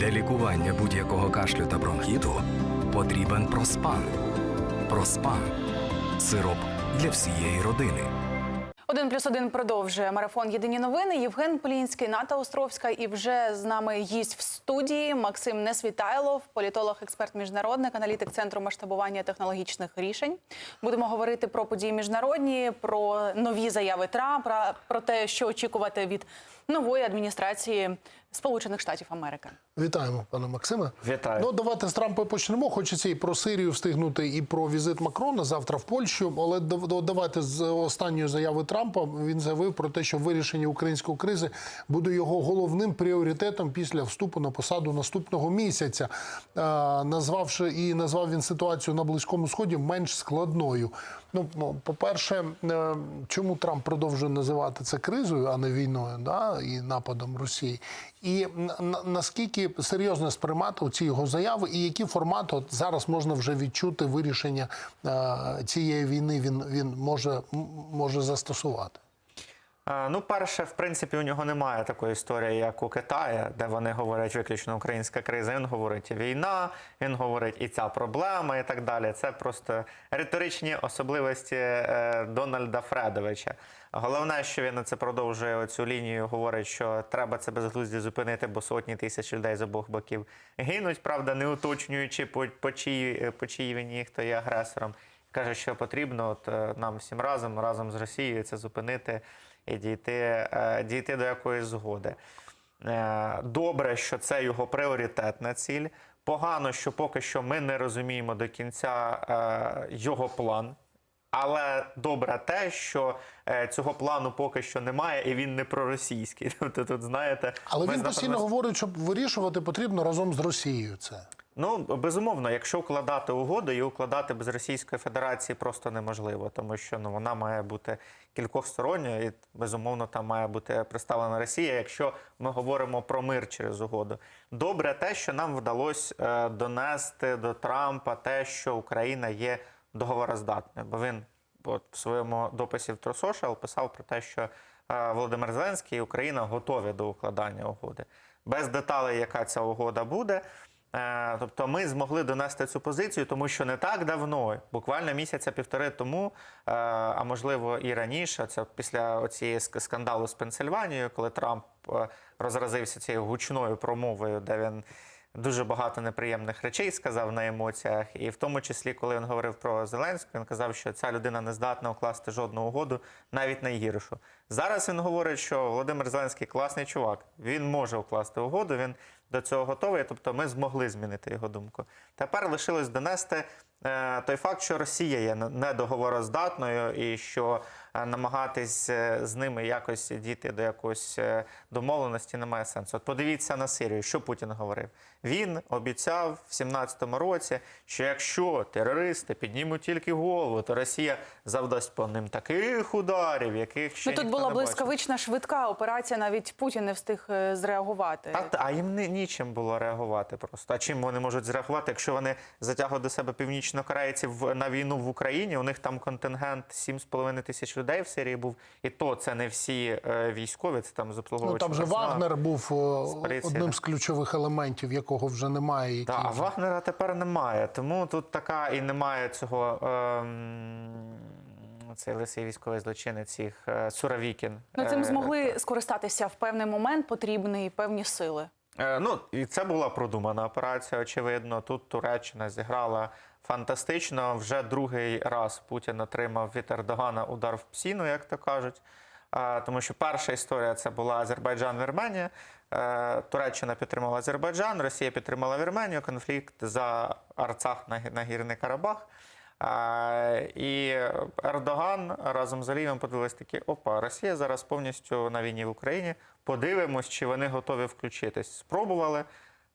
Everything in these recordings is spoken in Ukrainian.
Для лікування будь-якого кашлю та бронхіту потрібен проспан. Проспан сироп для всієї родини. Один плюс один продовжує марафон Єдині новини. Євген Полінський, Ната Островська. І вже з нами їсть в студії Максим Несвітайлов, політолог, експерт міжнародник, аналітик центру масштабування технологічних рішень. Будемо говорити про події міжнародні, про нові заяви Трампа, про те, що очікувати від нової адміністрації Сполучених Штатів Америки. Вітаємо, пане Максиме. Вітаю. Ну давайте з Трампа почнемо. Хочеться і про Сирію встигнути, і про візит Макрона завтра в Польщу. Але дав- дав- давайте з останньої заяви Трампа. Він заявив про те, що вирішення української кризи буде його головним пріоритетом після вступу на посаду наступного місяця. Назвавши і назвав він ситуацію на близькому сході менш складною. Ну, ну, по-перше, е, чому Трамп продовжує називати це кризою, а не війною, да, і нападом Росії? І на- на- наскільки серйозно сприймати ці його заяви, і які формати от зараз можна вже відчути вирішення е, цієї війни він, він може, може застосувати? Ну, перше, в принципі, у нього немає такої історії, як у Китаї, де вони говорять виключно українська криза. Він говорить війна, він говорить і ця проблема, і так далі. Це просто риторичні особливості е, Дональда Фредовича. Головне, що він це продовжує цю лінію, говорить, що треба це безглуздя зупинити, бо сотні тисяч людей з обох боків гинуть, правда, не уточнюючи по, по, чиї, по чиїй вині, хто є агресором. Каже, що потрібно от, е, нам всім разом, разом з Росією це зупинити і дійти, е, дійти до якоїсь згоди. Е, Добре, що це його пріоритетна ціль. Погано, що поки що ми не розуміємо до кінця е, його план. Але добре те, що е, цього плану поки що немає, і він не проросійський. Тобто, тут знаєте, Але ми він постійно говорить, що вирішувати потрібно разом з Росією це. Ну, безумовно, якщо укладати угоду, її укладати без Російської Федерації просто неможливо, тому що ну, вона має бути кількохсторонньою, і безумовно там має бути представлена Росія, якщо ми говоримо про мир через угоду. Добре, те, що нам вдалося е, донести до Трампа те, що Україна є договороздатною, бо він от, в своєму дописі в True писав про те, що е, Володимир Зеленський і Україна готові до укладання угоди. Без деталей, яка ця угода буде. Е, Тобто ми змогли донести цю позицію, тому що не так давно, буквально місяця-півтори тому, е, а можливо і раніше, це після цієї ск- скандалу з Пенсильванією, коли Трамп е, розразився цією гучною промовою, де він дуже багато неприємних речей сказав на емоціях, і в тому числі, коли він говорив про Зеленського, він казав, що ця людина не здатна укласти жодну угоду, навіть найгіршу. Зараз він говорить, що Володимир Зеленський класний чувак. Він може укласти угоду. Він до цього готовий. Тобто, ми змогли змінити його думку. Тепер лишилось донести е, той факт, що Росія є недоговороздатною і що намагатись е, з ними якось дійти до якоїсь е, домовленості немає сенсу. От подивіться на Сирію, що Путін говорив. Він обіцяв в 17-му році, що якщо терористи піднімуть тільки голову, то Росія завдасть по ним таких ударів, яких ще Ну тут ніхто була не бачив. блискавична швидка операція. Навіть Путін не встиг е, зреагувати. А, а їм не, нічим було реагувати просто. А чим вони можуть зреагувати, якщо вони затягують до себе північнокорейців на війну в Україні? У них там контингент 7,5 тисяч людей в Сирії був, і то це не всі е, військові, це там з Ну там же персоналу. Вагнер був е, одним з ключових елементів, якого вже немає. який Так, а вже- Вагнера тепер немає. Тому тут така і немає цього. Ем... Цей лисий військовий злочинець їх е, Суравікін. Ну цим Е, змогли скористатися в певний момент потрібні певні сили. Е, Ну, і це була продумана операція, очевидно. Тут Туреччина зіграла фантастично. Вже другий раз Путін отримав від Ердогана удар в псіну, як то кажуть. Е, Тому що перша історія це була Азербайджан-Вірменія. Е, Туреччина підтримала Азербайджан, Росія підтримала Вірменію. Конфлікт за Арцах на Гі- Нагірний Карабах. І Ердоган разом з Алієвим подивились такі: опа, Росія зараз повністю на війні в Україні. Подивимось, чи вони готові включитись. Спробували.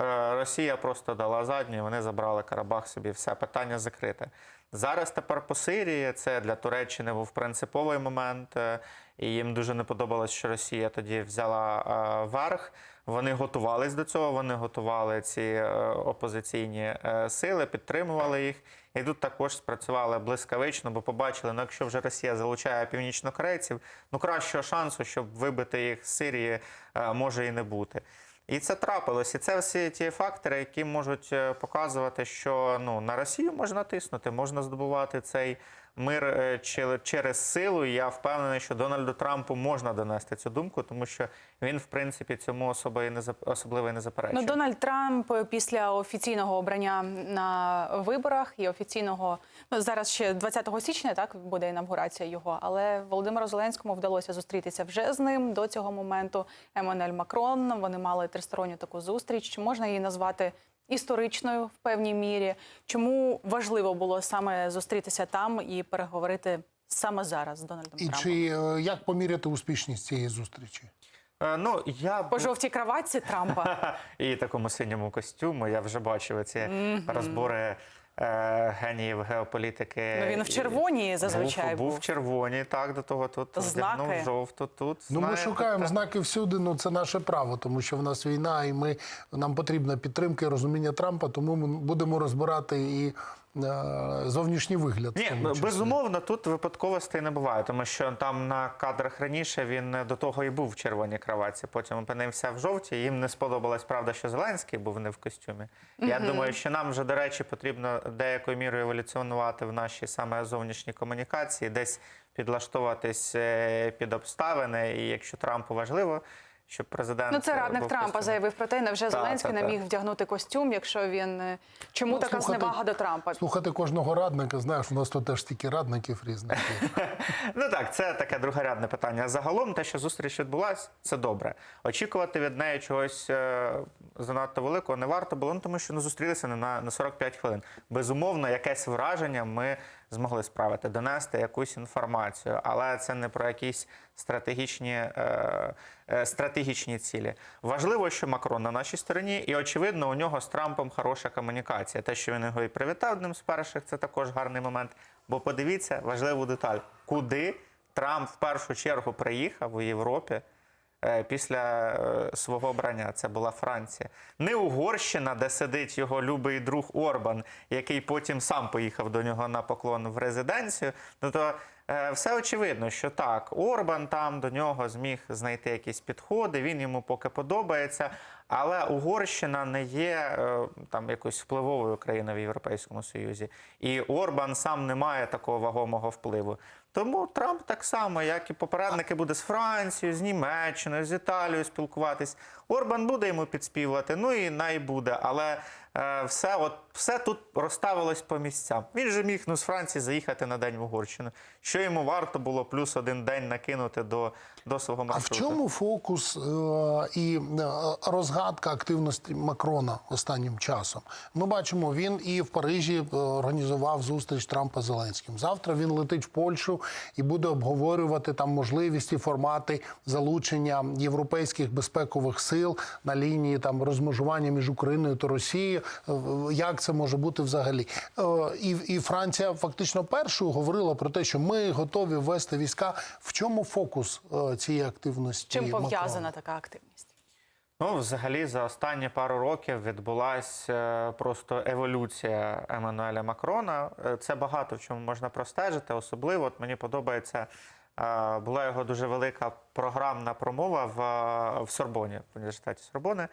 Е, Росія просто дала задню, вони забрали Карабах собі. Все питання закрите. Зараз тепер по Сирії це для Туреччини був принциповий момент, е, і їм дуже не подобалось, що Росія тоді взяла е, верх. Вони готувались до цього, вони готували ці е, опозиційні е, сили, підтримували їх. І тут також спрацювали блискавично, бо побачили, ну якщо вже Росія залучає північнокорейців, ну кращого шансу, щоб вибити їх з Сирії, е, може і не бути. І це трапилось. І це всі ті фактори, які можуть е, показувати, що ну, на Росію можна тиснути, можна здобувати цей мир е, через силу. І я впевнений, що Дональду Трампу можна донести цю думку, тому що він, в принципі, цьому особо і не особливо і не заперечує. Ну, Дональд Трамп після офіційного обрання на виборах і офіційного ну зараз ще 20 січня, так буде інавгурація його. Але Володимиру Зеленському вдалося зустрітися вже з ним до цього моменту. Еммануель Макрон. Вони мали тристоронню таку зустріч. Чи можна її назвати історичною в певній мірі? Чому важливо було саме зустрітися там і переговорити саме зараз з Дональдом І Трампом? чи е, як поміряти успішність цієї зустрічі? Е, Ну, я По жовтій кроватці Трампа. і такому синьому костюму. Я вже бачив ці розбори е, геніїв геополітики. Ну, він в червоній зазвичай був. був. В червоній, так, до того тут Знаки. вдягнув жовту, тут. Ну, ми шукаємо так. знаки всюди. Ну це наше право, тому що в нас війна, і ми нам потрібна підтримка і розуміння Трампа. Тому ми будемо розбирати і е, зовнішній вигляд. Ні, безумовно, тут випадковостей не буває, тому що там на кадрах раніше він до того і був в червоній краватці, потім опинився в жовтій. Їм не сподобалось, правда, що Зеленський був не в костюмі. Я думаю, що нам вже, до речі, потрібно деякою мірою еволюціонувати в нашій саме зовнішній комунікації, десь підлаштовуватись е, під обставини. І якщо Трампу важливо, щоб президент Ну, це е, радник Трампа заявив про те, невже Так, Зеленський не міг вдягнути костюм, якщо він е, чому Ну, така слухати- зневага до Трампа? Слухати кожного радника, знаєш, у нас тут теж стільки радників різних. Ну так, це таке другорядне питання. Загалом, те, що зустріч відбулася, це добре. Очікувати від неї чогось е, занадто великого не варто було, ну, тому що ну, зустрілися не на, на 45 хвилин. Безумовно, якесь враження ми змогли справити, донести якусь інформацію, але це не про якісь стратегічні, е, е, стратегічні цілі. Важливо, що Макрон на нашій стороні, і очевидно, у нього з Трампом хороша комунікація. Те, що він його і привітав одним з перших, це також гарний момент. Бо подивіться важливу деталь, куди Трамп в першу чергу приїхав у Європі. Е, Після е, свого обрання це була Франція, не Угорщина, де сидить його любий друг Орбан, який потім сам поїхав до нього на поклон в резиденцію. Тобто е, все очевидно, що так, Орбан там до нього зміг знайти якісь підходи. Він йому поки подобається. Але Угорщина не є там якоюсь впливовою країною в Європейському Союзі, і Орбан сам не має такого вагомого впливу. Тому Трамп так само, як і попередники, буде з Францією, з Німеччиною, з Італією спілкуватись. Орбан буде йому підспівувати, ну і най буде. Але все, от, все тут розставилось по місцям. Він же міг ну, з Франції заїхати на день в Угорщину. Що йому варто було плюс один день накинути до, до свого А в чому фокус е, і е, розгадка активності Макрона останнім часом? Ми бачимо, він і в Парижі е, організував зустріч Трампа з Зеленським. Завтра він летить в Польщу і буде обговорювати там можливість і формати залучення європейських безпекових сил на лінії там розмежування між Україною та Росією. Як це може бути взагалі? Е, І, і Франція фактично першою говорила про те, що ми готові ввести війська. В чому фокус е, цієї активності? Чим Макрона? пов'язана така активність? Ну, взагалі, за останні пару років відбулася е, просто еволюція Еммануеля Макрона. Це багато в чому можна простежити. Особливо от мені подобається. Була його дуже велика програмна промова в, в Сорбоні, в університеті Сорбони.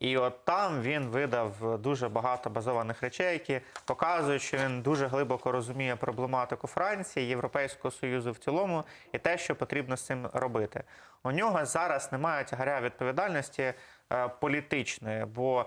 І от там він видав дуже багато базованих речей, які показують, що він дуже глибоко розуміє проблематику Франції, Європейського Союзу в цілому, і те, що потрібно з цим робити. У нього зараз немає тягаря відповідальності е, політичної, бо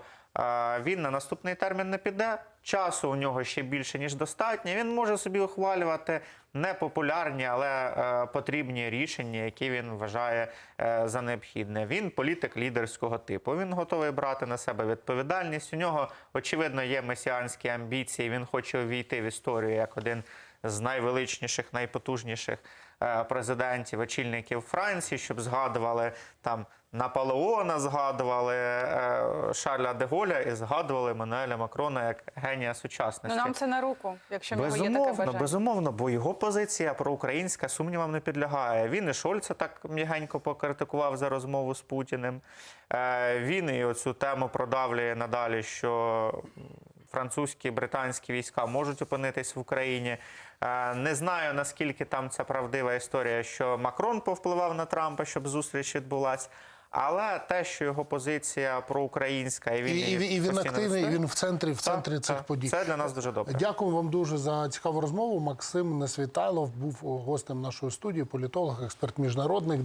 він на наступний термін не піде. Часу у нього ще більше ніж достатньо. Він може собі ухвалювати непопулярні, але е, потрібні рішення, які він вважає е, за необхідне. Він політик лідерського типу. Він готовий брати на себе відповідальність. У нього очевидно є месіанські амбіції. Він хоче увійти в історію як один з найвеличніших, найпотужніших е, президентів, очільників Франції, щоб згадували там Наполеона, згадували е, Шарля де Голля і згадували Мануеля Макрона як генія Ну нам це на руку, якщо нього є таке бажання. безумовно, бо його позиція проукраїнська сумнівам не підлягає. Він і Шольца так м'ягенько покритикував за розмову з Путіним. Е, Він і оцю тему продавлює надалі, що французькі британські війська можуть опинитись в Україні. Е, Не знаю наскільки там ця правдива історія, що Макрон повпливав на Трампа, щоб зустріч відбулась. Але те, що його позиція проукраїнська, і І, він, і, її і він активний, і він в центрі, в центрі цих так, подій. Це для нас дуже добре. Дякую вам дуже за цікаву розмову. Максим Несвітайлов був гостем нашої студії, політолог, експерт міжнародник.